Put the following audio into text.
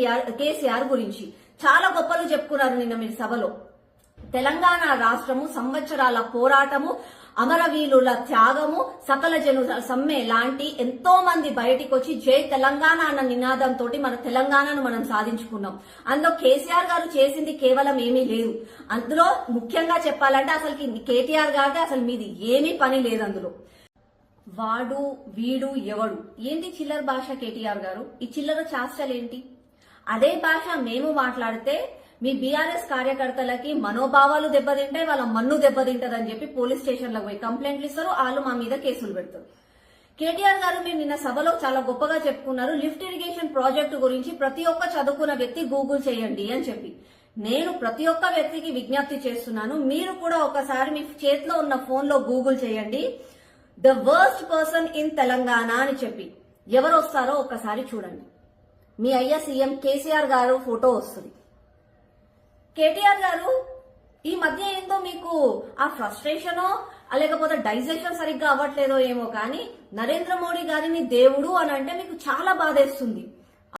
కేసీఆర్ కేసీఆర్ గురించి. చాలా గొప్పలు చెప్పుకున్నారు నిన్న మీరు సభలో. తెలంగాణ రాష్ట్రము సంవత్సరాల పోరాటము అమరవీరుల త్యాగము సకల జను సమ్మె లాంటి ఎంతో మంది బయటికి వచ్చి జై తెలంగాణ అన్న నినాదంతో మన తెలంగాణను మనం సాధించుకున్నాం. అందులో కేసీఆర్ గారు చేసింది కేవలం ఏమీ లేదు. అందులో ముఖ్యంగా చెప్పాలంటే అసలు కేటీఆర్ గారికి అసలు మీది ఏమీ పని లేదు అందులో. వాడు వీడు ఎవడు? ఏంటి చిల్లర భాష కేటీఆర్ గారు? ఈ చిల్లర చాష్టలేంటి అదే భాష మేము మాట్లాడితే మీ బీఆర్ఎస్ కార్యకర్తలకి మనోభావాలు దెబ్బతింటాయి వాళ్ళ మన్ను దెబ్బతింటదని చెప్పి పోలీస్ స్టేషన్లకు పోయి కంప్లైంట్లు ఇస్తారు వాళ్ళు మా మీద కేసులు పెడతారు. కేటీఆర్ గారు మీరు నిన్న సభలో చాలా గొప్పగా చెప్పుకున్నారు లిఫ్ట్ ఇరిగేషన్ ప్రాజెక్టు గురించి ప్రతి ఒక్క చదువుకున్న వ్యక్తి గూగుల్ చేయండి అని చెప్పి. నేను ప్రతి ఒక్క వ్యక్తికి విజ్ఞప్తి చేస్తున్నాను మీరు కూడా ఒకసారి మీ చేతిలో ఉన్న ఫోన్లో గూగుల్ చేయండి. The worst person in Telangana అని చెప్పి. ఎవరు వస్తారో ఒకసారి చూడండి. మీ అయ్య సీఎం కేసీఆర్ గారు ఫోటో వస్తుంది. కేటీఆర్ గారు ఈ మధ్య ఏందో మీకు ఆ ఫ్రస్ట్రేషనో లేకపోతే డైజెషన్ సరిగ్గా అవ్వట్లేదో ఏమో కానీ నరేంద్ర మోడీ గారిని దేవుడు అని అంటే మీకు చాలా బాధేస్తుంది.